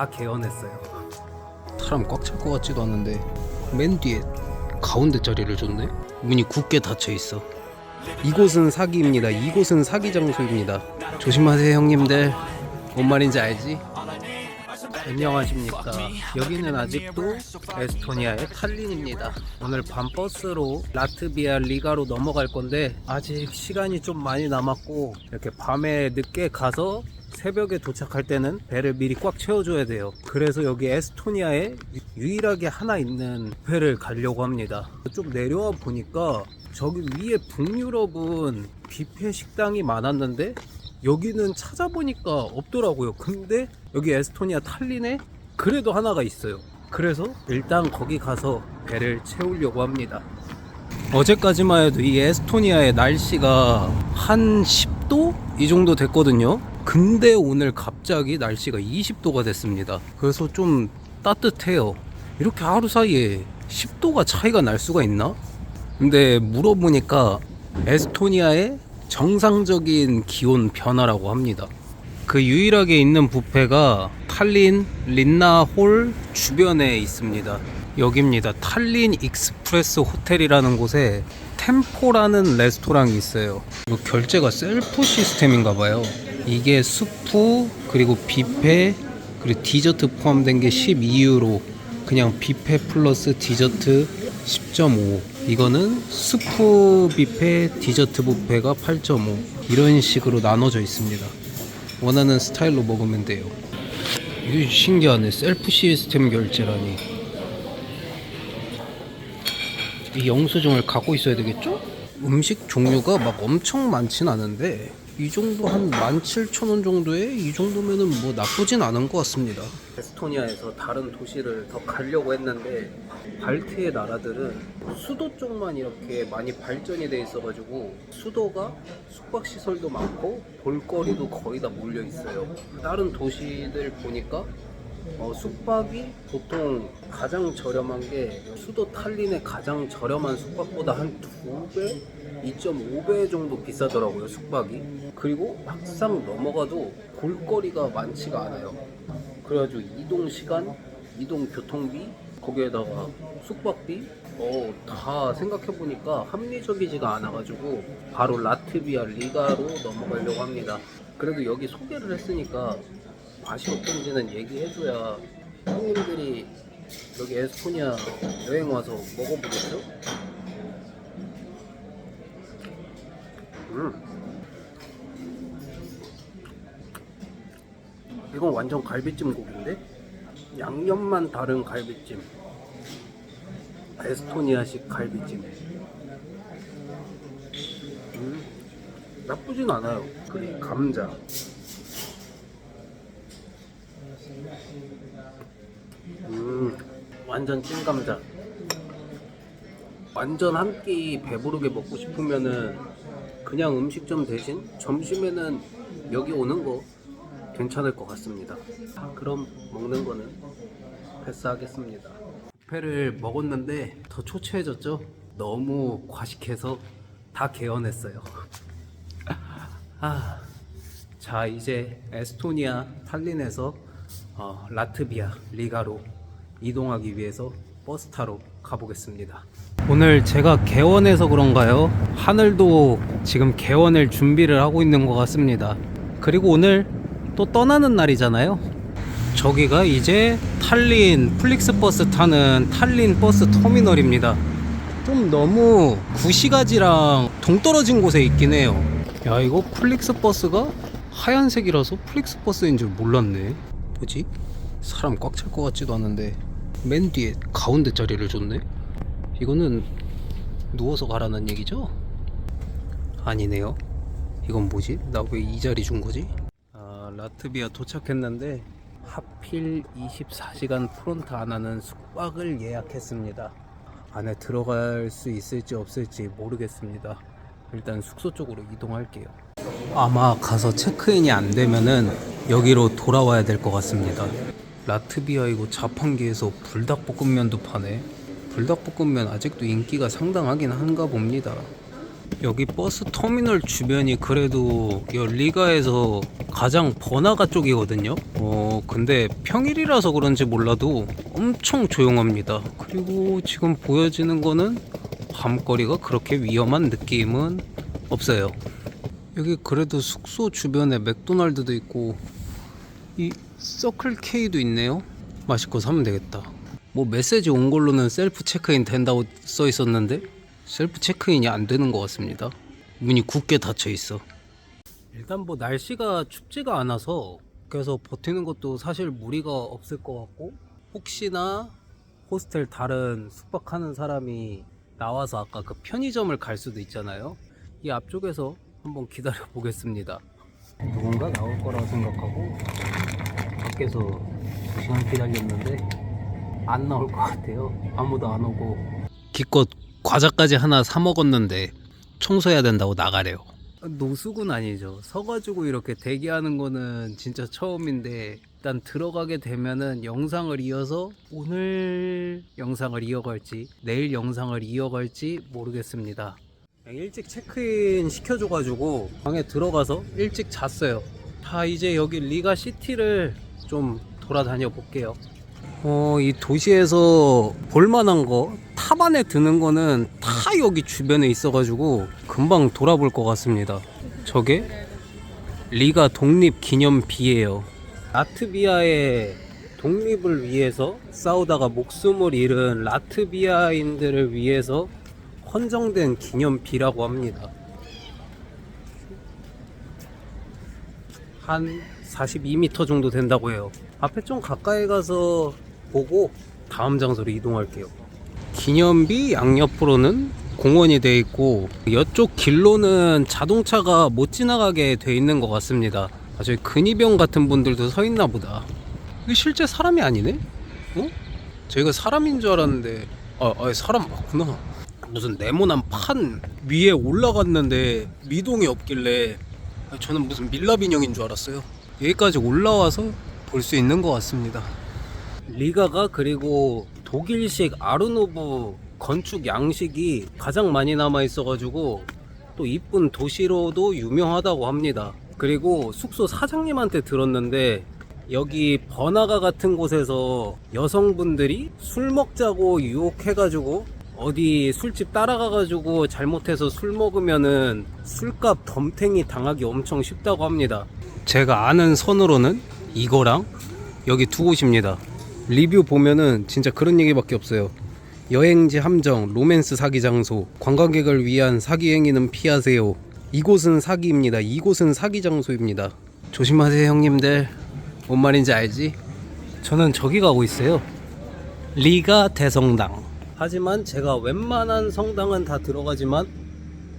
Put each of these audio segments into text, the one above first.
다 개헌했어요. 사람 꽉 찰 것 같지도 않은데 맨 뒤에 가운데 자리를 줬네. 문이 굳게 닫혀 있어. 이곳은 사기입니다. 이곳은 사기 장소입니다. 조심하세요, 형님들. 뭔 말인지 알지? 안녕하십니까. 여기는 아직도 에스토니아의 탈린입니다. 오늘 밤 버스로 라트비아 리가로 넘어갈 건데 아직 시간이 좀 많이 남았고 이렇게 밤에 늦게 가서 새벽에 도착할 때는 배를 미리 꽉 채워줘야 돼요. 그래서 여기 에스토니아에 유일하게 하나 있는 배를 가려고 합니다. 좀 내려와 보니까 저기 위에 북유럽은 뷔페 식당이 많았는데 여기는 찾아보니까 없더라고요. 근데 여기 에스토니아 탈린에 그래도 하나가 있어요. 그래서 일단 거기 가서 배를 채우려고 합니다. 어제까지만 해도 이 에스토니아의 날씨가 한 10도? 이 정도 됐거든요. 근데 오늘 갑자기 날씨가 20도가 됐습니다. 그래서 좀 따뜻해요. 이렇게 하루 사이에 10도가 차이가 날 수가 있나? 근데 물어보니까 에스토니아의 정상적인 기온 변화라고 합니다. 그 유일하게 있는 뷔페가 탈린 린나홀 주변에 있습니다. 여기입니다. 탈린 익스프레스 호텔이라는 곳에 템포라는 레스토랑이 있어요. 이거 결제가 셀프 시스템인가 봐요. 이게 수프 그리고 뷔페 그리고 디저트 포함된 게 12유로 그냥 뷔페 플러스 디저트 10.5 이거는 수프 뷔페 디저트 뷔페가 8.5 이런 식으로 나눠져 있습니다. 원하는 스타일로 먹으면 돼요. 이게 신기하네. 셀프 시스템 결제라니. 이 영수증을 갖고 있어야 되겠죠? 음식 종류가 막 엄청 많진 않은데 이 정도 한 17,000원 정도에 이 정도면은 뭐 나쁘진 않은 것 같습니다. 에스토니아에서 다른 도시를 더 가려고 했는데 발트의 나라들은 수도 쪽만 이렇게 많이 발전이 돼 있어가지고 수도가 숙박 시설도 많고 볼거리도 거의 다 몰려 있어요. 다른 도시들 보니까 어, 숙박이 보통 가장 저렴한 게 수도 탈린의 가장 저렴한 숙박보다 한 두 배, 2.5배 정도 비싸더라고요 숙박이. 그리고 막상 넘어가도 볼거리가 많지가 않아요. 그래가지고 이동 시간, 이동 교통비, 거기에다가 숙박비, 어, 다 생각해 보니까 합리적이지가 않아가지고 바로 라트비아 리가로 넘어가려고 합니다. 그래도 여기 소개를 했으니까 맛이 어떤지는 얘기해줘야 형님들이 여기 에스토니아 여행 와서 먹어보겠죠? 음. 이건 완전 갈비찜 고기인데? 양념만 다른 갈비찜. 에스토니아식 갈비찜. 음, 나쁘진 않아요. 그리고 감자. 음, 완전 찐 감자. 완전 한 끼 배부르게 먹고 싶으면은 그냥 음식점 대신 점심에는 여기 오는 거 괜찮을 것 같습니다. 그럼 먹는 거는 패스하겠습니다. 뷔페를 먹었는데 더 초췌해졌죠? 너무 과식해서 다 개헌했어요. 아, 자 이제 에스토니아 탈린에서 어, 라트비아 리가로 이동하기 위해서 버스 타러 가보겠습니다. 오늘 제가 개원해서 그런가요? 하늘도 지금 개원을 준비를 하고 있는 것 같습니다. 그리고 오늘 또 떠나는 날이잖아요. 저기가 이제 탈린 플릭스 버스 타는 탈린 버스 터미널입니다. 좀 너무 구시가지랑 동떨어진 곳에 있긴 해요. 야 이거 플릭스 버스가 하얀색이라서 플릭스 버스인 줄 몰랐네. 뭐지? 사람 꽉 찰 것 같지도 않은데 맨 뒤에 가운데 자리를 줬네. 이거는 누워서 가라는 얘기죠? 아니네요. 이건 뭐지? 나 왜 이 자리 준 거지? 아, 라트비아 도착했는데 하필 24시간 프론트 안 하는 숙박을 예약했습니다. 안에 들어갈 수 있을지 없을지 모르겠습니다. 일단 숙소 쪽으로 이동할게요. 아마 가서 체크인이 안 되면은 여기로 돌아와야 될 것 같습니다. 라트비아이고 자판기에서 불닭볶음면도 파네. 불닭볶음면 아직도 인기가 상당하긴 한가 봅니다. 여기 버스 터미널 주변이 그래도 여 리가에서 가장 번화가 쪽이거든요. 어, 근데 평일이라서 그런지 몰라도 엄청 조용합니다. 그리고 지금 보여지는 거는 밤거리가 그렇게 위험한 느낌은 없어요. 여기 그래도 숙소 주변에 맥도날드도 있고 이 서클 K도 있네요. 맛있고 사면 되겠다. 뭐 메시지 온 걸로는 셀프 체크인 된다고 써 있었는데 셀프 체크인이 안 되는 것 같습니다. 문이 굳게 닫혀 있어. 일단 뭐 날씨가 춥지가 않아서 그래서 버티는 것도 사실 무리가 없을 것 같고 혹시나 호스텔 다른 숙박하는 사람이 나와서 아까 그 편의점을 갈 수도 있잖아요. 이 앞쪽에서 한번 기다려 보겠습니다. 누군가 나올 거라고 생각하고 밖에서 2시간 기다렸는데 안 나올 것 같아요. 아무도 안 오고 기껏 과자까지 하나 사 먹었는데 청소해야 된다고 나가래요. 노숙은 아니죠. 서가지고 이렇게 대기하는 거는 진짜 처음인데 일단 들어가게 되면은 영상을 이어서 오늘 영상을 이어갈지 내일 영상을 이어갈지 모르겠습니다. 일찍 체크인 시켜줘가지고 방에 들어가서 일찍 잤어요. 다 이제 여기 리가 시티를 좀 돌아다녀 볼게요. 어, 이 도시에서 볼만한 거, 탑 안에 드는 거는 다 여기 주변에 있어가지고 금방 돌아볼 것 같습니다. 저게 리가 독립 기념비예요. 라트비아의 독립을 위해서 싸우다가 목숨을 잃은 라트비아인들을 위해서 헌정된 기념비라고 합니다. 한 42m 정도 된다고 해요. 앞에 좀 가까이 가서 보고 다음 장소로 이동할게요. 기념비 양옆으로는 공원이 돼 있고 이쪽 길로는 자동차가 못 지나가게 돼 있는 것 같습니다. 아, 저기 근위병 같은 분들도 서 있나 보다. 이게 실제 사람이 아니네? 어? 저희가 사람인 줄 알았는데 아, 아 사람 맞구나. 무슨 네모난 판 위에 올라갔는데 미동이 없길래 저는 무슨 밀랍 인형인 줄 알았어요. 여기까지 올라와서 볼 수 있는 것 같습니다. 리가가 그리고 독일식 아르노브 건축 양식이 가장 많이 남아 있어가지고 또 이쁜 도시로도 유명하다고 합니다. 그리고 숙소 사장님한테 들었는데 여기 번화가 같은 곳에서 여성분들이 술 먹자고 유혹해가지고 어디 술집 따라가가지고 잘못해서 술 먹으면은 술값 덤탱이 당하기 엄청 쉽다고 합니다. 제가 아는 선으로는 이거랑 여기 두 곳입니다. 리뷰 보면은 진짜 그런 얘기밖에 없어요. 여행지 함정, 로맨스 사기 장소, 관광객을 위한 사기 행위는 피하세요. 이곳은 사기입니다. 이곳은 사기 장소입니다. 조심하세요, 형님들. 뭔 말인지 알지? 저는 저기 가고 있어요. 리가 대성당. 하지만 제가 웬만한 성당은 다 들어가지만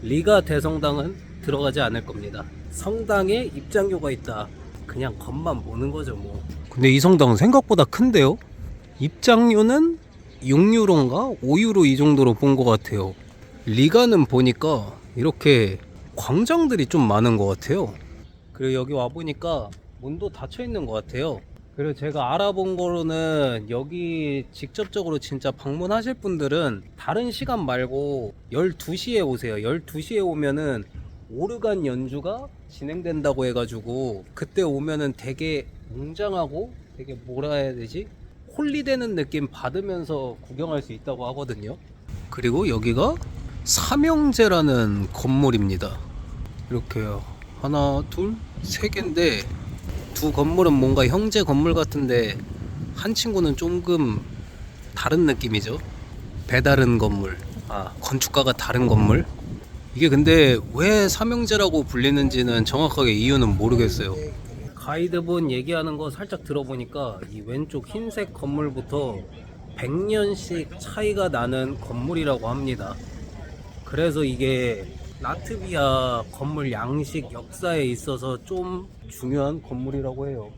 리가 대성당은 들어가지 않을 겁니다. 성당에 입장료가 있다. 그냥 겉만 보는 거죠, 뭐. 근데 이 성당은 생각보다 큰데요? 입장료는 6유로인가 5유로 이 정도로 본 것 같아요. 리가는 보니까 이렇게 광장들이 좀 많은 것 같아요. 그리고 여기 와 보니까 문도 닫혀 있는 것 같아요. 그리고 제가 알아본 거로는 여기 직접적으로 진짜 방문하실 분들은 다른 시간 말고 12시에 오세요. 12시에 오면은 오르간 연주가 진행된다고 해가지고 그때 오면은 되게 웅장하고 되게 뭐라 해야 되지? 홀리되는 느낌 받으면서 구경할 수 있다고 하거든요. 그리고 여기가 삼형제라는 건물입니다. 이렇게요. 하나, 둘, 세 개인데 두 건물은 뭔가 형제 건물 같은데 한 친구는 조금 다른 느낌이죠. 배다른 건물. 아, 건축가가 다른 건물. 이게 근데 왜 삼형제라고 불리는지는 정확하게 이유는 모르겠어요. 가이드분 얘기하는 거 살짝 들어보니까 이 왼쪽 흰색 건물부터 100년씩 차이가 나는 건물이라고 합니다. 그래서 이게 라트비아 건물 양식 역사에 있어서 좀 중요한 건물이라고 해요.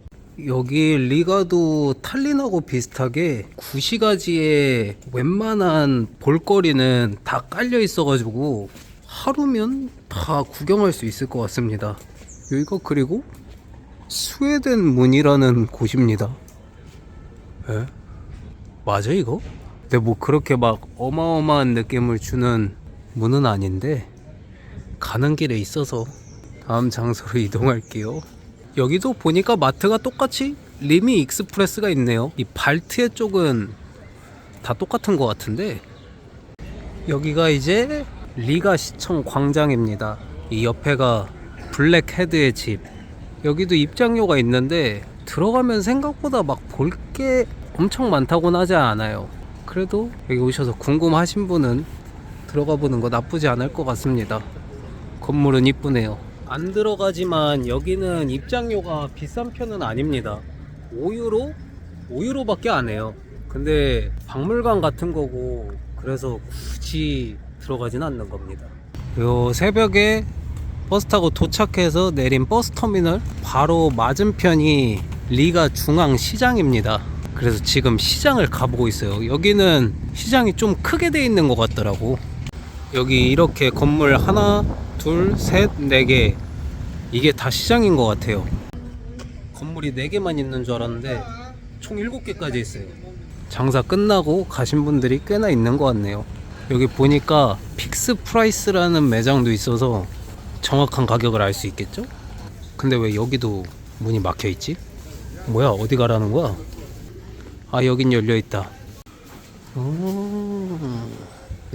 여기 리가도 탈린하고 비슷하게 구시가지에 웬만한 볼거리는 다 깔려 있어가지고 하루면 다 구경할 수 있을 것 같습니다. 여기가 그리고 스웨덴 문이라는 곳입니다. 에? 맞아 이거? 근데 뭐 그렇게 막 어마어마한 느낌을 주는 문은 아닌데 가는 길에 있어서 다음 장소로 이동할게요. 여기도 보니까 마트가 똑같이 리미 익스프레스가 있네요. 이 발트의 쪽은 다 똑같은 것 같은데 여기가 이제 리가 시청 광장입니다. 이 옆에가 블랙헤드의 집. 여기도 입장료가 있는데 들어가면 생각보다 막 볼 게 엄청 많다고는 하지 않아요. 그래도 여기 오셔서 궁금하신 분은 들어가 보는 거 나쁘지 않을 것 같습니다. 건물은 이쁘네요. 안 들어가지만 여기는 입장료가 비싼 편은 아닙니다. 5유로? 5유로밖에 안 해요. 근데 박물관 같은 거고 그래서 굳이 들어가진 않는 겁니다. 요 새벽에 버스 타고 도착해서 내린 버스 터미널 바로 맞은편이 리가 중앙 시장입니다. 그래서 지금 시장을 가보고 있어요. 여기는 시장이 좀 크게 돼 있는 것 같더라고. 여기 이렇게 건물 하나, 둘, 셋, 네 개. 이게 다 시장인 것 같아요. 건물이 네 개만 있는 줄 알았는데 총 일곱 개까지 있어요. 장사 끝나고 가신 분들이 꽤나 있는 것 같네요. 여기 보니까 픽스 프라이스라는 매장도 있어서 정확한 가격을 알 수 있겠죠? 근데 왜 여기도 문이 막혀 있지? 뭐야 어디 가라는 거야? 아 여긴 열려 있다.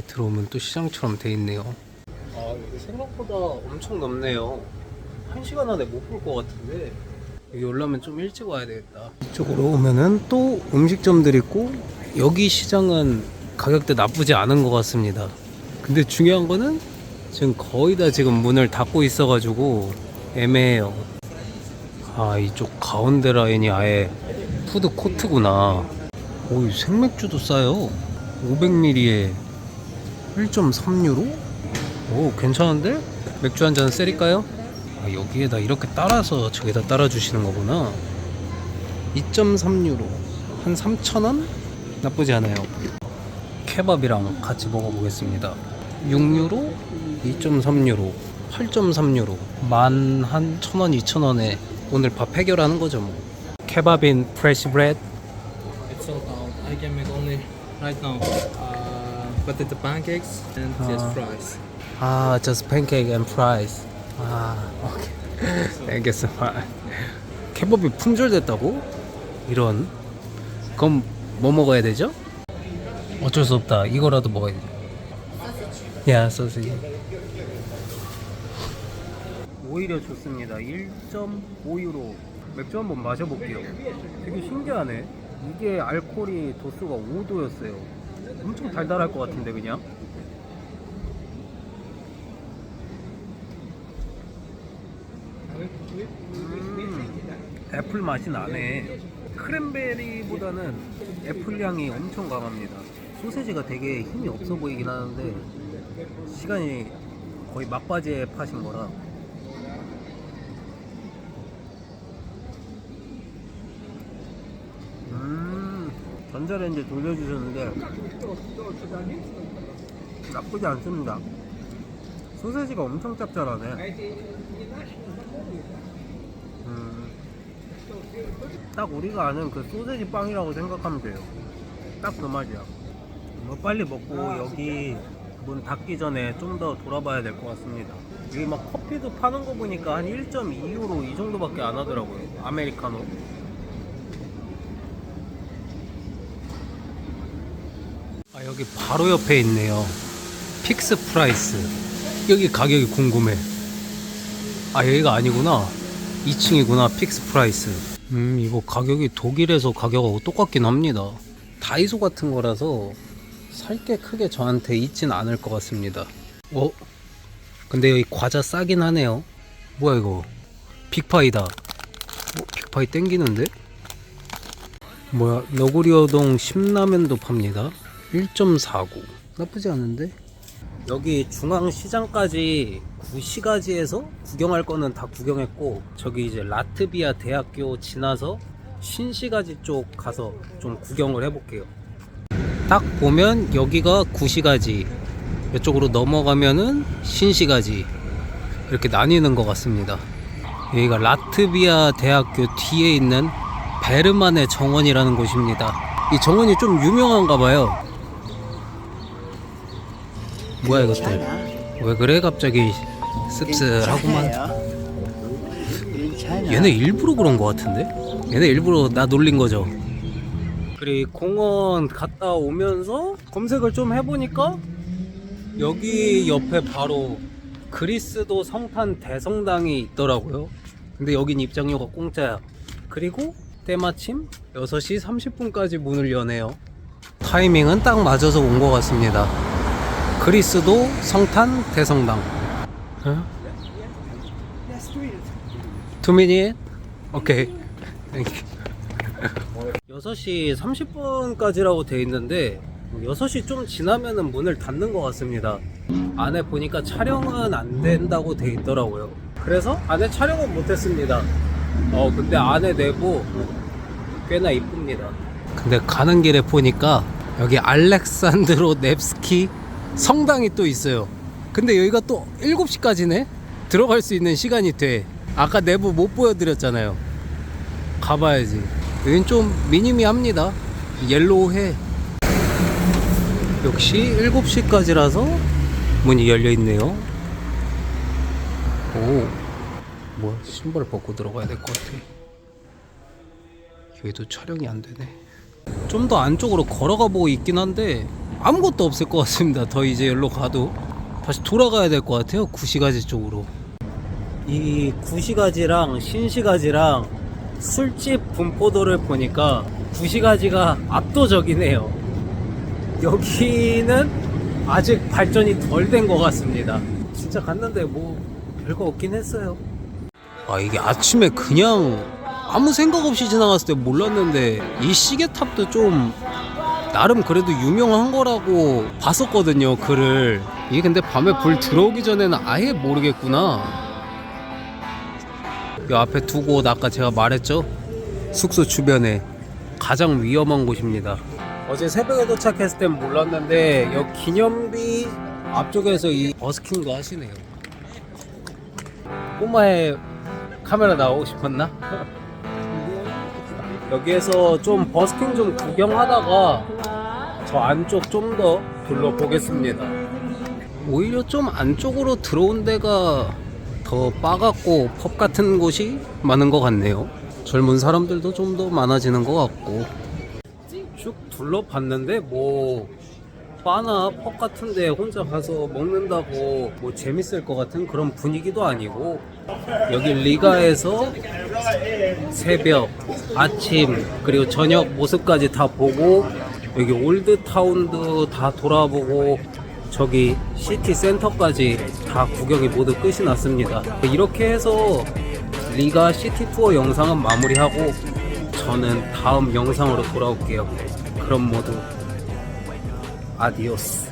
들어오면 또 시장처럼 돼 있네요. 생각보다 엄청 넓네요. 한 시간 안에 못 볼 것 같은데 여기 올라오면 좀 일찍 와야 되겠다. 이쪽으로 오면은 또 음식점들 있고 여기 시장은 가격대 나쁘지 않은 것 같습니다. 근데 중요한 거는 지금 거의 다 지금 문을 닫고 있어가지고 애매해요. 아 이쪽 가운데 라인이 아예 푸드 코트구나. 오 생맥주도 싸요. 500ml에 1.3유로? 오 괜찮은데? 맥주 한 잔 세릴까요? 아, 여기에다 이렇게 따라서 저기다 따라 주시는 거구나. 2.3유로 한 3,000원? 나쁘지 않아요. 케밥이랑 같이 먹어보겠습니다. 6유로, 2.3유로, 8.3유로, 만 한 1,000원, 2,000원에 오늘 밥 해결하는 거죠 뭐. 케밥인 프레시 브레드. It's sold out. I can make only right now. Uh, potato pancakes and just Ah. fries. 아, just pancake and fries. 아, 오케이. 알겠어. 케밥이 품절됐다고? 이런. 그럼 뭐 먹어야 되죠? 어쩔 수 없다. 이거라도 먹어야 돼. 야, 소시지. 오히려 좋습니다. 1.5유로. 맥주 한번 마셔볼게요. 되게 신기하네. 이게 알코올이 도수가 5도였어요. 엄청 달달할 것 같은데 그냥. 음, 애플 맛이 나네. 크랜베리보다는 애플 향이 엄청 강합니다. 소세지가 되게 힘이 없어 보이긴 하는데 시간이 거의 막바지에 파신 거라. 음, 전자레인지 돌려주셨는데 나쁘지 않습니다. 소세지가 엄청 짭짤하네. 딱 우리가 아는 그 소세지 빵이라고 생각하면 돼요. 딱 그 맛이야. 뭐 빨리 먹고 여기 문 닫기 전에 좀 더 돌아봐야 될 것 같습니다. 여기 막 커피도 파는 거 보니까 한 1.2유로 이 정도밖에 안 하더라고요. 아메리카노. 아 여기 바로 옆에 있네요. 픽스 프라이스. 여기 가격이 궁금해. 아 여기가 아니구나 2층이구나 픽스 프라이스 음 이거 가격이 독일에서 가격하고 똑같긴 합니다. 다이소 같은 거라서 살 게 크게 저한테 있진 않을 것 같습니다. 어? 근데 여기 과자 싸긴 하네요. 뭐야 이거? 빅파이다. 어, 빅파이 땡기는데? 뭐야 너구리어동 신라면도 팝니다. 1.49 나쁘지 않은데? 여기 중앙시장까지 구시가지에서 구경할 거는 다 구경했고 저기 이제 라트비아 대학교 지나서 신시가지 쪽 가서 좀 구경을 해볼게요. 딱 보면 여기가 구시가지 이쪽으로 넘어가면은 신시가지 이렇게 나뉘는 것 같습니다. 여기가 라트비아 대학교 뒤에 있는 베르만의 정원이라는 곳입니다. 이 정원이 좀 유명한가 봐요. 뭐야 이것들? 왜 그래 갑자기? 씁쓸하구만. 얘네 일부러 그런 거 같은데? 얘네 일부러 나 놀린 거죠? 그리고 공원 갔다 오면서 검색을 좀 해보니까 여기 옆에 바로 그리스도 성탄 대성당이 있더라고요. 근데 여긴 입장료가 공짜야. 그리고 때마침 6시 30분까지 문을 여네요. 타이밍은 딱 맞아서 온 것 같습니다 그리스도 성탄 대성당 어? Two minute? 오케이. Thank you. 6시 30분까지라고 돼 있는데 6시 좀 지나면은 문을 닫는 것 같습니다. 안에 보니까 촬영은 안 된다고 돼 있더라고요. 그래서 안에 촬영은 못했습니다. 어 근데 안에 내부 꽤나 이쁩니다. 근데 가는 길에 보니까 여기 알렉산드로 넵스키 성당이 또 있어요. 근데 여기가 또 7시까지네? 들어갈 수 있는 시간이 돼. 아까 내부 못 보여드렸잖아요. 가봐야지. 여긴 좀 미니미합니다. 옐로우해. 역시 7시까지라서 문이 열려 있네요. 오, 뭐야, 신발 벗고 들어가야 될 것 같아. 여기도 촬영이 안 되네. 좀 더 안쪽으로 걸어가 보고 있긴 한데 아무것도 없을 것 같습니다. 더 이제 여기로 가도 다시 돌아가야 될 것 같아요. 구시가지 쪽으로. 이 구시가지랑 신시가지랑 술집 분포도를 보니까 구시가지가 압도적이네요. 여기는 아직 발전이 덜 된 것 같습니다. 진짜 갔는데 뭐 별거 없긴 했어요. 아 이게 아침에 그냥 아무 생각 없이 지나갔을 때 몰랐는데 이 시계탑도 좀 나름 그래도 유명한 거라고 봤었거든요 글을. 이게 근데 밤에 불 들어오기 전에는 아예 모르겠구나. 이 앞에 두곳 아까 제가 말했죠? 숙소 주변에 가장 위험한 곳입니다. 어제 새벽에 도착했을 땐 몰랐는데 여기 기념비 앞쪽에서 이 버스킹도 하시네요. 꼬마의 카메라 나오고 싶었나? 여기에서 좀 버스킹 좀 구경하다가 저 안쪽 좀 더 둘러보겠습니다. 오히려 좀 안쪽으로 들어온 데가 더 빠같고 펍 같은 곳이 많은 것 같네요. 젊은 사람들도 좀 더 많아지는 것 같고 쭉 둘러봤는데 뭐 바나 펍 같은데 혼자 가서 먹는다고 뭐 재밌을 것 같은 그런 분위기도 아니고 여기 리가에서 새벽, 아침 그리고 저녁 모습까지 다 보고 여기 올드타운도 다 돌아보고 저기 시티 센터까지 다 구경이 모두 끝이 났습니다. 이렇게 해서 리가 시티 투어 영상은 마무리하고 저는 다음 영상으로 돌아올게요. 그럼 모두 아디오스.